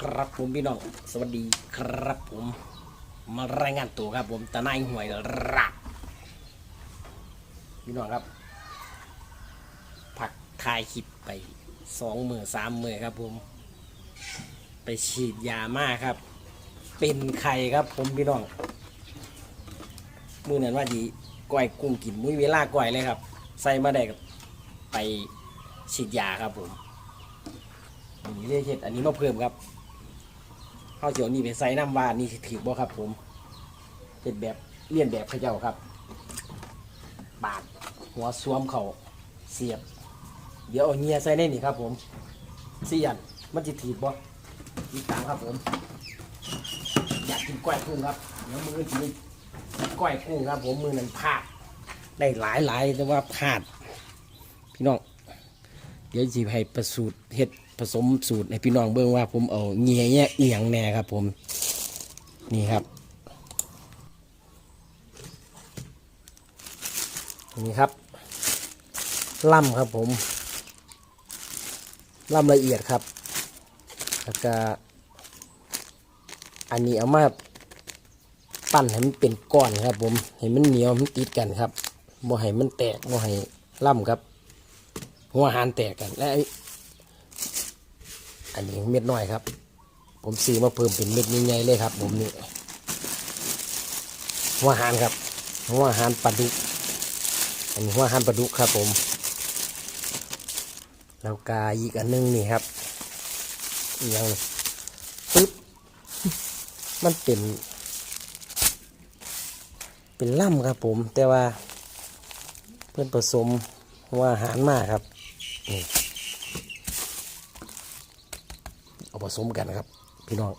ครับผมพี่น้อง สวัสดีครับผม มารายงานตัวครับผมตะนายหวยรับพี่น้องครับ ผักทายคลิปไปสองมือสามมือครับผม ไปฉีดยามาครับ เป็นไข่ครับผมพี่น้อง มือนั้นว่าดีก้อยกุ้งกินมุ้ยเวลาก้อยเลยครับ ใส่มาได้กับไปฉีดยาครับผมนี่เรียกเห็ดอันนี้มาเพิ่มครับ ข้าวเจียวนี่ไปใส่น้ำวานนี่สิถือบ่ครับผมเห็ดแบบเลี่ยนแบบเขย่าครับ บาดหัวสวมเขาเสียบ เดี๋ยวเอาเงียใส่ในนี่ครับ ผมเสียดมันจะถีบบ่อีกตามครับผม อยากกินก้อยกุ้งครับเดี๋ยวมือกินก้อยกุ้งครับ ผมมือนั้นพลาดได้หลายหลายแต่ว่าพลาด พี่น้อง เดี๋ยวจีให้ประสูตรเฮ็ดผสมสูตรให้พี่น้องเบิ่งว่าผมเอาเงียแยะเอียงแน่ครับ ผมนี่ครับนี่ครับล่ำครับผมล่ำละเอียดครับแล้วก็อันนี้เอามาปั้นให้มันเป็นก้อนครับ ผมให้มันเหนียวมันติดกันครับบ่ให้มันแตกบ่ให้ล่ำครับ หัวหารแตกกันและไอ้อันนี้เม็ดน้อยครับ ผมซื้อมาเพิ่มเป็นเม็ดใหญ่ๆเลยครับ ผมนี่หัวหารครับหัวหารปลาดุกอันนี้หัวหารปลาดุกครับ ผมแล้วกาอีกอันหนึงนี่ครับย่างหนึ่งปึ๊บมันเป็น เป็นล่ำครับผม แต่ว่าเพื่อนผสม หัวอาหารมากครับนี่เอาผสมกันนะครับ พี่น้อง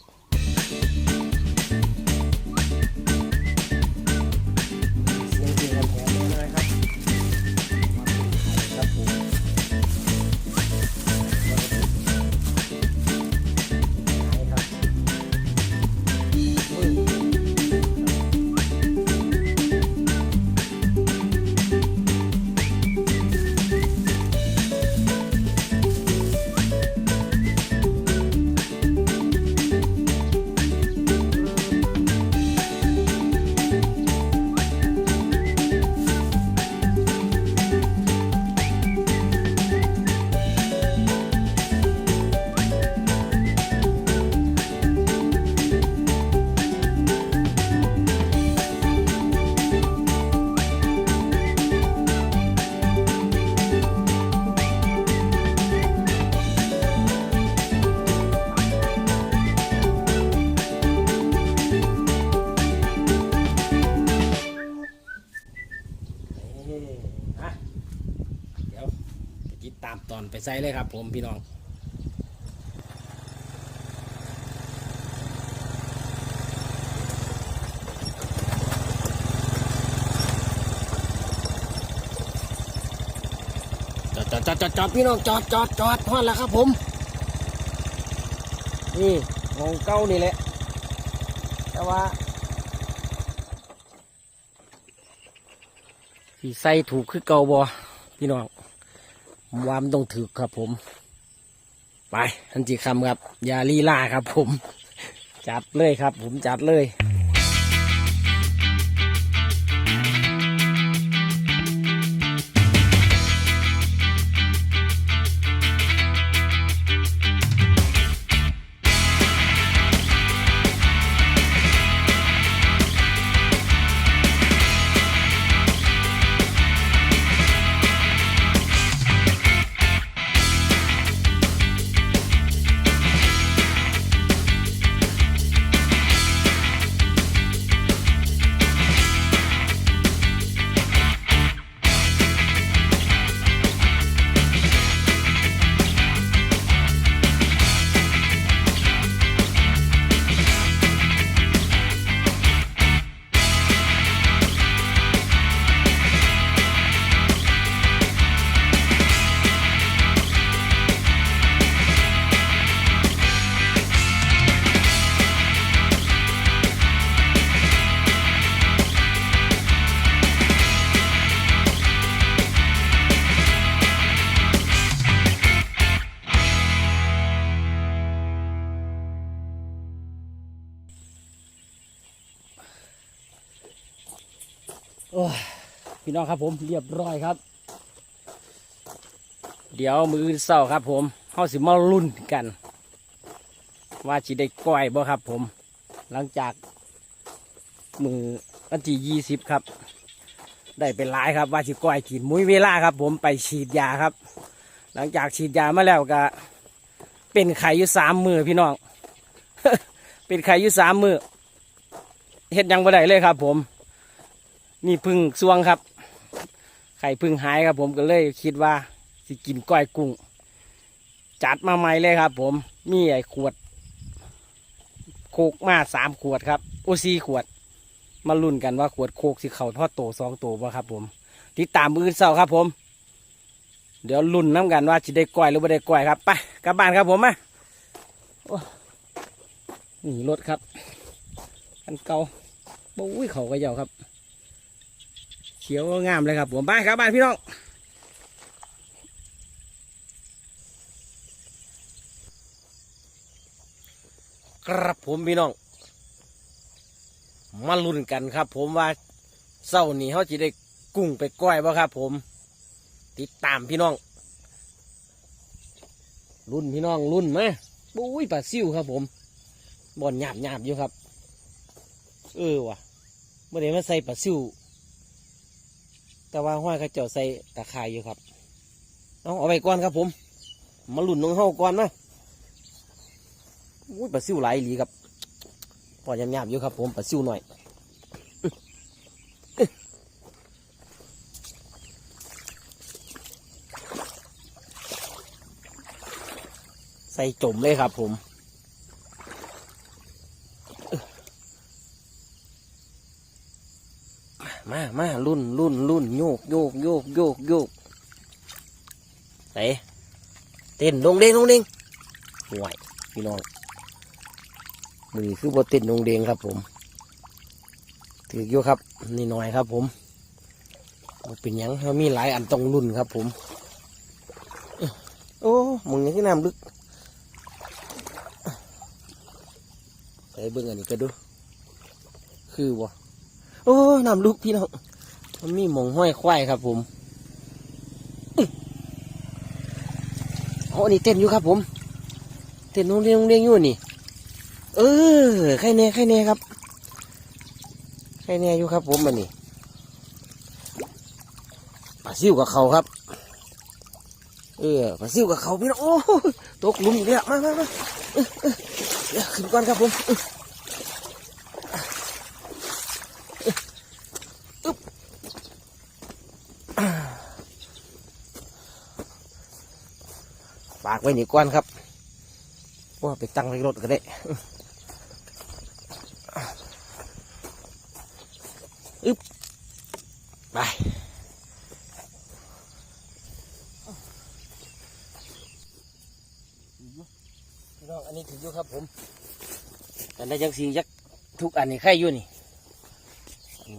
เอ้ยฮะเดี๋ยวไปติดตามตอนไปใส่เลยครับ ผมพี่น้องจอดจอดจอดจอดจอดพี่น้องจอดจอดจอดพอดแล้วครับผมนี่มองเก้านี่แหละแต่ว่า ที่ใส่ถูกคือเก่าบอพี่น้องวามต้องถือครับผม ไปทันจีคำครับอยาลีลาครับผม จัดเลยครับ ผมจัดเลย พี่น้องครับผมเรียบร้อยครับ เดี๋ยวมือเศร้าครับผมเฮาสิมาลุ้นกัน ว่าสิได้ก้อยบ่ครับผม หลังจากมือวันที่ยี่สิบครับ ได้เป็นหลายครับ ว่าสิก้อยกินมุ้ยเวลาครับ ผมไปฉีดยาครับ หลังจากฉีดยามาแล้วก็เป็นไข่อยู่สามมือพี่น้อง เป็นไข่อยู่สามมือเฮ็ดยังบ่ได้เลยครับ ผม นี่พึ่งสวงครับ ไข่พึ่งหายครับผมก็เลยคิดว่าสิกินก้อยกุ้ง จัดมาใหม่เลยครับ ผมมีไอ้ขวดโคกมาสามขวดครับโอซีขวด มาลุ้นกันว่าขวดโคกสิเขาพ่อโตสองโตบ่ครับ ผมติดตามมือเสาร์ครับ ผม เดี๋ยวลุ้นน้ำกันว่าจะได้ก้อยหรือไม่ได้ก้อยครับไปกลับบ้านครับผมมาโอ้นี่รถครับคันเก่าบุ้ยเขาก็ยาวครับ ขียวงามเลยครับผมบ้านครับบ้านพี่น้องครับผมพี่น้องมาลุ้นกันครับ ผมว่าเศร้านี้เขาจะได้กุ้งไปก้อยบ่ครับ ผม ติดตามพี่น้องรุ่นพี่น้องรุ่นไหมาบุ้ยปลาซิวครับ ผมบ่อนหยาบหยาบอยู่ครับ เออว่ะเมื่อไหร่มาใส่ปลาซิว แต่ว่าห้อยเขาเจ้าใส่ตะไคร่อยู่ครับเอาเอาไปก่อนครับผม มาหลุนน้องเฮาก่อนนะอุ้ยปลาซิวหลายอีหลีครับพอหยาบหยอยู่ครับผมปลาซิวหน่อยใส่จมเลยครับผม มามารุ่นรุ่นรุ่นโยกโยกโยกโยกโยกไหนเต้นลงเด้งลงเด้งห่วยพี่น้องมือคือบเต้นลงเด้งครับ ผมถืออยู่ครับนี่หน่อยครับ ผมบ่เป็นยังเขามีหลายอันต้องรุ่นครับ ผม โอ้มึงยังที่น้ำลึกไปเบิ่งอันนี้ก็ดู คือบ่ โอ้น้ำลุกพี่น้องมันมีหมองห้อยควายครับผมอ๋อโอ้นนี้เต้นอยู่ครับผม เต้นนงเรียงนงเรียงอยู่นี่ เออใครแน่ใครแน่ครับใครแน่อยู่ครับผมมันนี่ปลาซิวกับเขาครับ เออปลาซิวกับเขาพี่น้องโอ้ตกลุมอีกแล้วมามามาเดี๋ยวขึ้นก่อนครับผมอึ๊บอึ๊บฝาก ไว้นี่ก่อนครับว่าไปตั้งในรถก็ได้อึ๊บไปน้องอันนี้ถืออยู่ครับผมแต่ในจังสียักทุกอันนี่ไข่อยู่นี่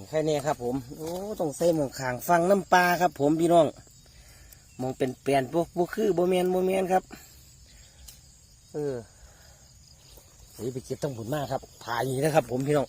ไข่เนี่ยครับผมโอ้ต้องใส่หมองขางฟังน้ำปลาครับผมพี่น้อง มองเป็นเปลี่ยนบวกพวกคือโบเมนโบเมนครับ เออนี่ไปเก็บต้องผลมากครับผ่าอย่างนี้นะครับ ผมพี่น้อง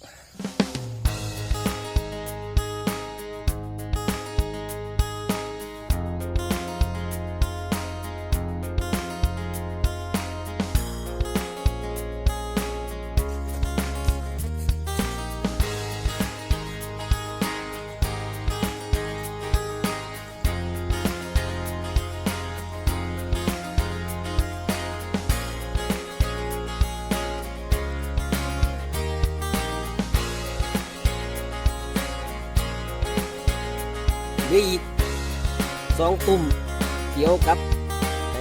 ลืออีกสองตุ่มเกี่ยวกับไอ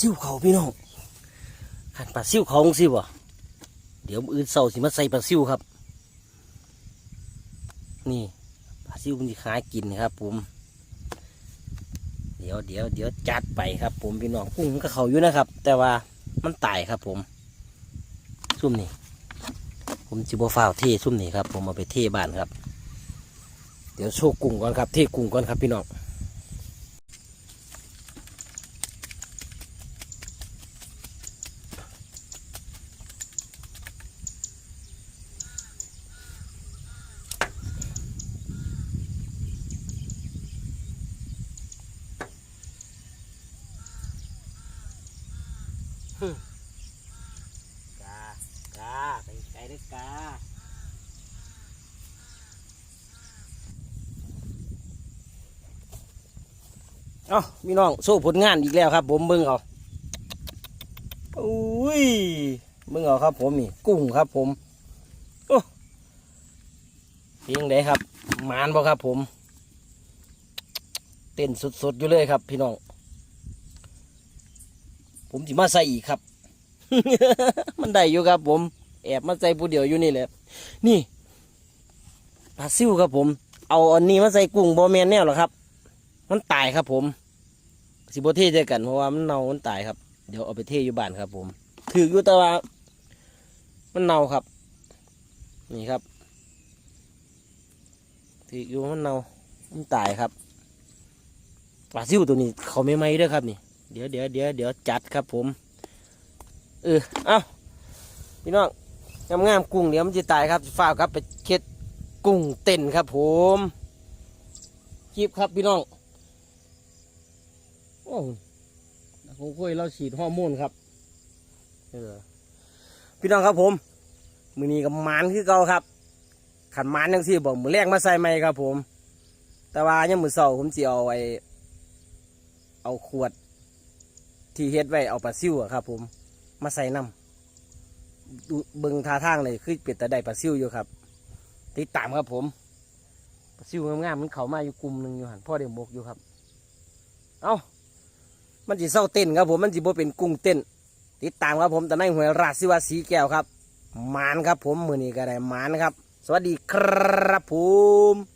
ซิ่วเขาพี่น้องหันปลาซิ่วเขาสิบ่ เดี๋ยวมื้ออื่นเสาสิมาใส่ปลาซิวครับ นี่ปลาซิวมันจะขายกินครับ ผม เดี๋ยวเดี๋ยวเดี๋ยวจัดไปครับ ผมพี่น้องกุ้งมันก็เขาอยู่นะครับ แต่ว่ามันตายครับ ผมซุ่มนี่ผมจิบฟ้าวเทซุ่มนี่ครับ ผมเอาไปเทบ้านครับ เดี๋ยวโชว์กุ้งก่อนครับเทกุ้งก่อนครับพี่น้องกากาไปไกล ด้วยกาเอ้าพี่น้องโซ่ผลงานอีกแล้วครับ ผมเบิ่งเอาอุ้ยเบิ่งเอาครับ ผมนี่กุ้งครับผมโอ้เพียงไดครับหมานบ่ครับ ผม เต้นสดๆอยู่เลยครับ พี่น้อง ผมจะมาใส่อีกครับ มันได้อยู่ครับผม แอบมาใส่ผู้เดียวอยู่นี่แหละ นี่ปลาซิวครับผม เอาอันนี้มาใส่กุ้งบอแมนแนวหรอครับ มันตายครับผม สิบเทเจอกันเพราะว่ามันเน่ามันตายครับ เดี๋ยวเอาไปเทอยู่บ้านครับ ผม ถืออยู่แต่ว่า มันเน่าครับ นี่ครับถืออยู่มันเน่ามันตายครับปลาซิวตัวนี้ เขาไม่ไหมด้วยครับนี่ เดี๋ยวเดี๋ยวเดี๋ยวเดี๋ยวจัดครับผม เออ เอ้าพี่น้อง งามงามๆกุ้งเดี๋ยวมันจะตายครับฝ้ากครับไปเค็ดกุ้งเต้นครับผมคลิปครับพี่น้องโอ้ผมคุยเราฉีดฮอร์โมนครับเออพี่น้องครับผม มือนี้กับมานคือเก่าครับ ขันมานยังสี่บอกมือแรกมาใส่ไหมครับผม แต่ว่ายังมือเสาผมจะเอาไว้เอาขวด ที่เฮ็ดไว้เอาปลาซิวอะครับผม มาใส่น้ำ ดูเบิงท่าทางเลยคือเป็ดแต่ได้ปลาซิวอยู่ครับ ติดตามครับผมปลาซิวงามๆมันเขามาอยู่กลุ่มหนึ่งอยู่หันพ่อเดี๋ยวบกอยู่ครับ เอามันจะเศร้าเต้นครับผมมันจะบ่เป็นกุ้งเต้น ติดตามครับผมแต่ในหวยราชสิวาสีแก้วครับมานครับผมมือนี้ก็ได้มานครับ สวัสดีครับผม